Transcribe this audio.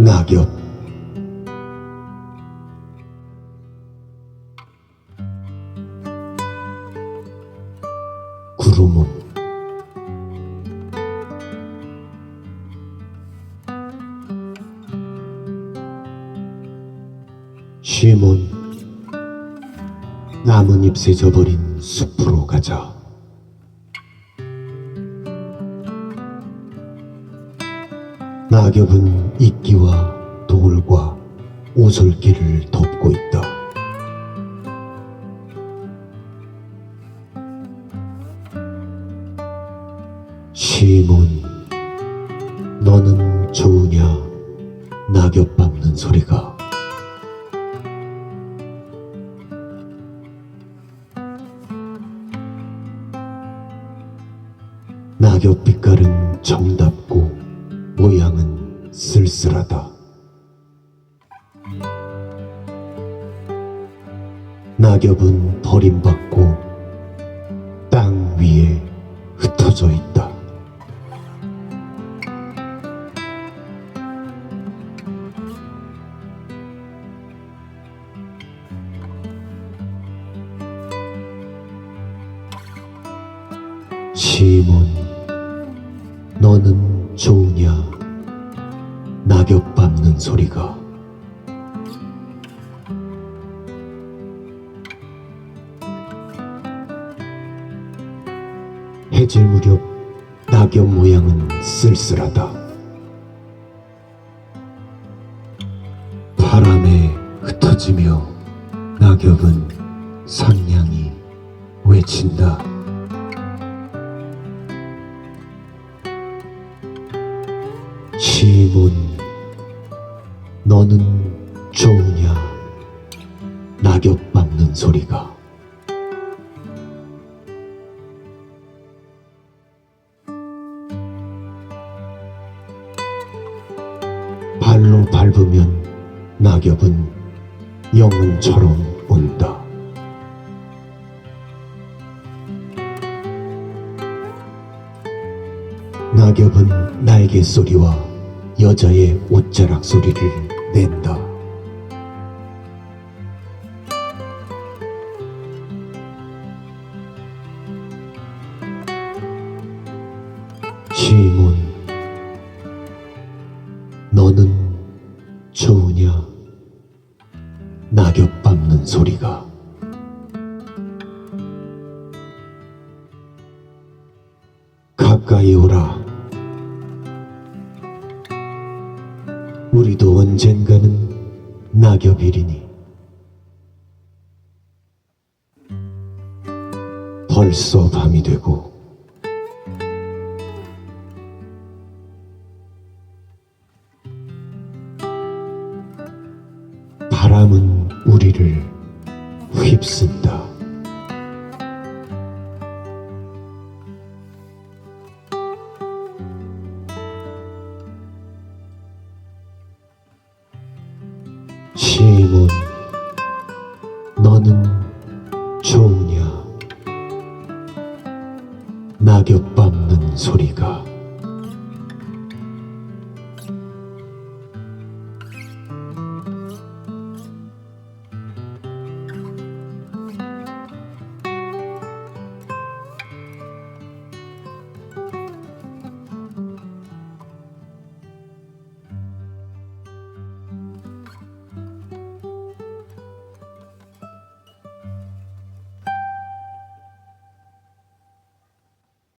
낙엽 구름은 쉼은 나뭇잎 새 져버린 숲으로 가자. 낙엽은 이끼와 돌과 오솔길을 덮고 있다. 시문, 너는 좋으냐? 낙엽 밟는 소리가. 낙엽 빛깔은 정답고 모양은 쓸쓸하다. 낙엽은 버림받고 땅 위에 흩어져 있다. 시몬, 너는 좋으냐? 낙엽 밟는 소리가. 해질 무렵 낙엽 모양은 쓸쓸하다. 바람에 흩어지며 낙엽은 상냥히 외친다. 시문, 너는 좋으냐? 낙엽 밟는 소리가. 발로 밟으면 낙엽은 영혼처럼 온다. 낙엽은 날개 소리와 여자의 옷자락 소리를 낸다. 시몬, 너는 좋으냐? 낙엽 밟는 소리가. 가까이 오라. 우리도 언젠가는 낙엽이리니. 벌써 밤이 되고 바람은 우리를 휩쓴다. 시몬, 너는 좋으냐? 낙엽 밟는 소리가.